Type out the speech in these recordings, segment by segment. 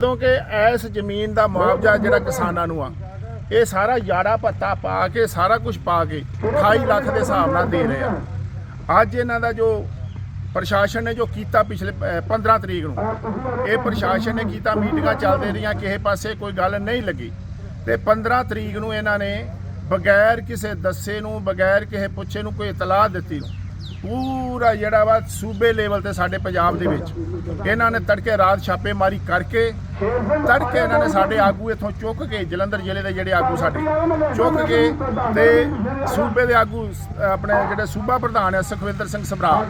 ਜਦੋਂ ਕਿ ਇਸ ਜ਼ਮੀਨ ਦਾ ਮੁਆਵਜ਼ਾ ਜਿਹੜਾ ਕਿਸਾਨਾਂ ਨੂੰ ਆ ਇਹ ਸਾਰਾ ਯਾੜਾ ਭੱਤਾ ਪਾ ਕੇ ਸਾਰਾ ਕੁਝ ਪਾ ਕੇ 28 ਲੱਖ ਦੇ ਹਿਸਾਬ ਨਾਲ ਦੇ ਰਹੇ ਆ। ਅੱਜ ਇਹਨਾਂ ਦਾ ਜੋ ਪ੍ਰਸ਼ਾਸਨ ਨੇ ਜੋ ਕੀਤਾ ਪਿਛਲੇ ਅਹ, 15 ਤਰੀਕ ਨੂੰ ਇਹ ਪ੍ਰਸ਼ਾਸਨ ਨੇ ਕੀਤਾ ਮੀਟਿੰਗਾਂ ਚੱਲਦੇ ਰਹੀਆਂ ਕਿਸੇ ਪਾਸੇ ਕੋਈ ਗੱਲ ਨਹੀਂ ਲੱਗੀ। ਤੇ 15 ਤਰੀਕ ਨੂੰ ਇਹਨਾਂ ਨੇ ਬਗੈਰ ਕਿਸੇ ਦੱਸੇ ਨੂੰ ਬਗੈਰ ਕਿਸੇ ਪੁੱਛੇ ਨੂੰ ਕੋਈ ਇਤਲਾਹ ਦਿੱਤੀ ਪੂਰਾ ਜਿਹੜਾ ਵਾ ਸੂਬੇ ਲੈਵਲ ਤੇ ਸਾਡੇ ਪੰਜਾਬ ਦੇ ਵਿੱਚ ਇਹਨਾਂ ਨੇ ਤੜਕੇ ਰਾਤ ਛਾਪੇਮਾਰੀ ਕਰਕੇ ਤੜਕੇ ਇਹਨਾਂ ਨੇ ਸਾਡੇ ਆਗੂ ਇੱਥੋਂ ਚੁੱਕ ਕੇ, ਜਲੰਧਰ ਜ਼ਿਲ੍ਹੇ ਦੇ ਜਿਹੜੇ ਆਗੂ ਸਾਡੇ, ਚੁੱਕ ਕੇ ਤੇ ਸੂਬੇ ਦੇ ਆਗੂ, ਆਪਣੇ ਜਿਹੜੇ ਸੂਬਾ ਪ੍ਰਧਾਨ ਹੈ ਸੁਖਵਿੰਦਰ ਸਿੰਘ ਸਭਰਾ,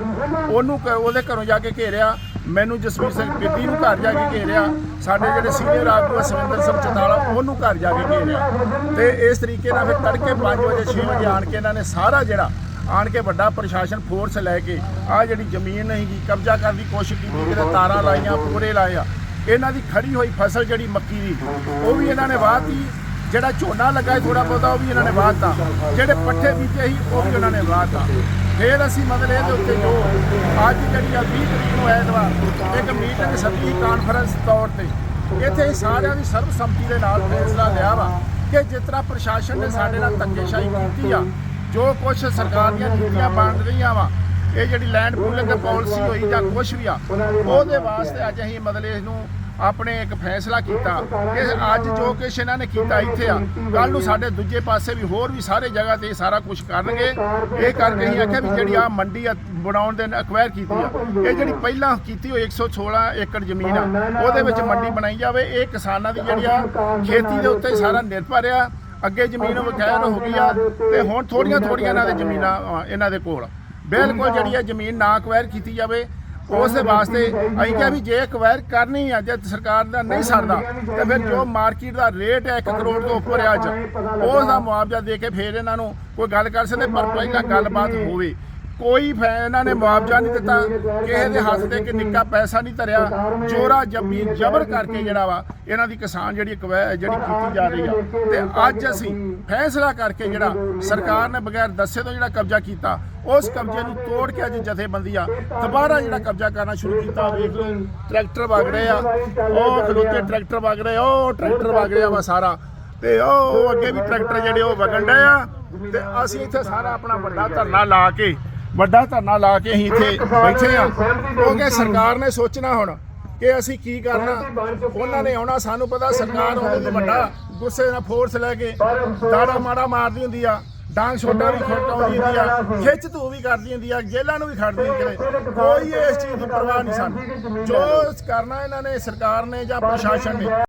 ਉਹਨੂੰ ਕ- ਉਹਦੇ ਘਰੋਂ ਜਾ ਕੇ ਘੇਰਿਆ। ਮੈਨੂੰ ਜਸਵੀਰ ਸਿੰਘ ਬੇਦੀ ਨੂੰ ਘਰ ਜਾ ਕੇ ਘੇਰਿਆ। ਸਾਡੇ ਜਿਹੜੇ ਸੀਨੀਅਰ ਆਗੂ ਆ, ਸੁਖਵਿੰਦਰ ਸਿੰਘ ਚਤਾਲਾ, ਉਹਨੂੰ ਘਰ ਜਾ ਕੇ ਘੇਰਿਆ। ਤੇ ਇਸ ਤਰੀਕੇ ਨਾਲ ਫਿਰ ਤੜਕੇ 5 ਵਜੇ 6 ਵਜੇ ਆਣ ਕੇ ਇਹਨਾਂ ਨੇ ਸਾਰਾ ਜਿਹੜਾ, ਆਣ ਕੇ ਵੱਡਾ ਪ੍ਰਸ਼ਾਸਨ ਫੋਰਸ ਲੈ ਕੇ ਆ ਜਿਹੜੀ ਜ਼ਮੀਨ ਹੈਗੀ ਕਬਜ਼ਾ ਕਰਨ ਦੀ ਕੋਸ਼ਿਸ਼ ਕੀਤੀ, ਕਿਤੇ ਤਾਰਾਂ ਲਾਈਆਂ, ਪੂਰੇ ਲਾਏ ਆ। ਇਹਨਾਂ ਦੀ ਖੜੀ ਹੋਈ ਫਸਲ ਜਿਹੜੀ ਮੱਕੀ ਦੀ, ਉਹ ਵੀ ਇਹਨਾਂ ਨੇ ਵਾਹਤੀ। ਜਿਹੜਾ ਝੋਨਾ ਲੱਗਾ ਥੋੜਾ ਬਹੁਤਾ, ਉਹ ਵੀ ਇਹਨਾਂ ਨੇ ਵਾਹਤਾ। ਜਿਹੜੇ ਪੱਠੇ ਬੀਜੇ ਸੀ, ਉਹ ਵੀ ਉਹਨਾਂ ਨੇ ਵਾਹਤਾ। ਫਿਰ ਅਸੀਂ ਮਤਲਬ ਇਹਦੇ ਉੱਤੇ ਜੋ ਅੱਜ ਜਿਹੜੀ ਆ 20 ਤਰੀਕ ਨੂੰ ਐਤਵਾਰ, ਇੱਕ ਮੀਟਿੰਗ ਸੱਦੀ ਕਾਨਫਰੰਸ ਤੌਰ ਤੇ। ਇੱਥੇ ਸਾਰਿਆਂ ਦੀ ਸਰਬਸੰਮਤੀ ਦੇ ਨਾਲ ਫੈਸਲਾ ਲਿਆ ਵਾ ਕਿ ਜਿਸ ਤਰ੍ਹਾਂ ਪ੍ਰਸ਼ਾਸਨ ਨੇ ਸਾਡੇ ਨਾਲ ਧੱਕੇਸ਼ਾਹੀ ਕੀਤੀ ਆ, ਜੋ ਕੁਝ ਸਰਕਾਰ ਦੀਆਂ ਨੀਤੀਆਂ ਬਣ ਰਹੀਆਂ ਵਾ ਇਹ ਜਿਹੜੀ ਲੈਂਡ ਪੂਲਿੰਗ ਪਾਲਿਸੀ ਹੋਈ ਜਾਂ ਕੁਝ ਵੀ ਆ, ਉਹਦੇ ਵਾਸਤੇ ਅੱਜ ਅਸੀਂ ਮਤਲਬ ਇਸ ਨੂੰ ਆਪਣੇ ਇੱਕ ਫੈਸਲਾ ਕੀਤਾ ਕਿ ਅੱਜ ਜੋ ਕੁਛ ਇਹਨਾਂ ਨੇ ਕੀਤਾ ਇੱਥੇ ਆ ਕੱਲ ਨੂੰ ਸਾਡੇ ਦੂਜੇ ਪਾਸੇ ਵੀ ਹੋਰ ਵੀ ਸਾਰੇ ਜਗ੍ਹਾ ਤੇ ਸਾਰਾ ਕੁਝ ਕਰਨਗੇ। ਇਹ ਕਰਕੇ ਅਸੀਂ ਆਖਿਆ ਵੀ ਜਿਹੜੀ ਆ ਮੰਡੀ ਆ ਬਣਾਉਣ ਦੇ ਅਕਵਾਇਰ ਕੀਤੀ ਆ, ਇਹ ਜਿਹੜੀ ਪਹਿਲਾਂ ਕੀਤੀ ਹੋਈ 116 ਏਕੜ ਜ਼ਮੀਨ ਆ, ਉਹਦੇ ਵਿੱਚ ਮੰਡੀ ਬਣਾਈ ਜਾਵੇ। ਇਹ ਕਿਸਾਨਾਂ ਦੀ ਜਿਹੜੀ ਆ ਖੇਤੀ ਦੇ ਉੱਤੇ ਸਾਰਾ ਨਿਰਭਰ ਆ, ਅੱਗੇ ਜ਼ਮੀਨ ਵਖੈਰ ਹੋ ਗਈ ਆ ਤੇ ਹੁਣ ਥੋੜੀਆਂ ਥੋੜੀਆਂ ਇਹਨਾਂ ਦੇ ਜ਼ਮੀਨਾਂ ਇਹਨਾਂ ਦੇ ਕੋਲ ਬਿਲਕੁਲ ਜਿਹੜੀ ਆ ਜ਼ਮੀਨ ਨਾ ਅਕਵਾਇਰ ਕੀਤੀ ਜਾਵੇ ਉਸ ਦੇ ਵਾਸਤੇ ਅਸੀਂ ਕਿਹਾ ਵੀ ਜੇ ਅਕਵਾਇਰ ਕਰਨੀ ਆ ਜੇ ਸਰਕਾਰ ਦਾ ਨਹੀਂ ਸਰਦਾ ਤੇ ਫਿਰ ਜੋ ਮਾਰਕੀਟ ਦਾ ਰੇਟ ਹੈ 1 ਕਰੋੜ ਤੋਂ ਉੱਪਰ ਆ ਅੱਜ ਉਸ ਦਾ ਮੁਆਵਜ਼ਾ ਦੇ ਕੇ ਫਿਰ ਇਹਨਾਂ ਨੂੰ ਕੋਈ ਗੱਲ ਕਰ ਸਕਦੇ ਪਰ ਪਹਿਲਾਂ ਗੱਲਬਾਤ ਹੋਵੇ। ਕੋਈ ਫੈ ਇਹਨਾਂ ਨੇ ਮੁਆਵਜ਼ਾ ਨਹੀਂ ਦਿੱਤਾ। ਕਿਸੇ ਦੇ ਹੱਥ ਤੇ ਕਿ ਨਿੱਕਾ ਪੈਸਾ ਨਹੀਂ ਧਰਿਆ। ਚੋਰਾ ਜੰਮੀ ਜ਼ਬਰ ਕਰਕੇ ਜਿਹੜਾ ਵਾ, ਇਹਨਾਂ ਦੀ ਕਿਸਾਨ ਜਿਹੜੀ ਜਿਹੜੀ ਕੀਤੀ ਜਾ ਰਹੀ ਆ। ਤੇ ਅੱਜ ਅਸੀਂ ਫੈਸਲਾ ਕਰਕੇ ਜਿਹੜਾ ਸਰਕਾਰ ਨੇ ਬਗੈਰ ਦੱਸੇ ਤੋਂ ਜਿਹੜਾ ਕਬਜ਼ਾ ਕੀਤਾ, ਉਸ ਕਬਜ਼ੇ ਨੂੰ ਤੋੜ ਕੇ ਅੱਜ ਜਥੇਬੰਦੀਆਂ ਦੁਬਾਰਾ ਜਿਹੜਾ ਕਬਜ਼ਾ ਕਰਨਾ ਸ਼ੁਰੂ ਕੀਤਾ। ਵੇਖ ਲਓ, ਟਰੈਕਟਰ ਵਗ ਰਹੇ ਆ। ਉਹ ਖਲੋਤੇ ਟਰੈਕਟਰ ਵਗ ਰਹੇ, ਉਹ ਟਰੈਕਟਰ ਵਗ ਰਿਹਾ ਵਾ ਸਾਰਾ। ਤੇ ਉਹ ਅੱਗੇ ਵੀ ਟਰੈਕਟਰ ਜਿਹੜੇ ਉਹ ਵਗਣ ਡਏ ਆ। ਤੇ ਅਸੀਂ ਇੱਥੇ ਸਾਰਾ ਆਪਣਾ ਵੱਡਾ ਧਰਨਾ ਲਾ ਕੇ ਵੱਡਾ ਧਰਨਾ ਲਾ ਕੇ ਅਸੀਂ ਇੱਥੇ ਬੈਠੇ ਆ ਕਿਉਂਕਿ ਸਰਕਾਰ ਨੇ ਸੋਚਣਾ ਹੁਣ ਕਿ ਅਸੀਂ ਕੀ ਕਰਨਾ। ਉਹਨਾਂ ਨੇ ਆਉਣਾ ਸਾਨੂੰ ਪਤਾ ਸਰਕਾਰ ਉਹਦੇ ਤੋਂ ਵੱਡਾ ਗੁੱਸੇ ਨਾਲ ਫੋਰਸ ਲੈ ਕੇ ਦਾੜਾ ਮਾੜਾ ਮਾਰਦੀ ਹੁੰਦੀ ਆ ਡਾਂਗ ਛੋਟਾ ਵੀ ਖੜਕਾਉਂਦੀ ਹੁੰਦੀ ਆ ਖਿੱਚ ਧੂ ਵੀ ਕਰਦੀ ਹੁੰਦੀ ਆ ਜੇਲਾਂ ਨੂੰ ਵੀ ਖੜਦੀ ਹੁੰਦੀ ਕੋਈ ਇਸ ਚੀਜ਼ ਦੀ ਪਰਵਾਹ ਨਹੀਂ ਸਾਨੂੰ। ਜੋ ਕਰਨਾ ਇਹਨਾਂ ਨੇ ਸਰਕਾਰ ਨੇ ਜਾਂ ਪ੍ਰਸ਼ਾਸਨ ਨੇ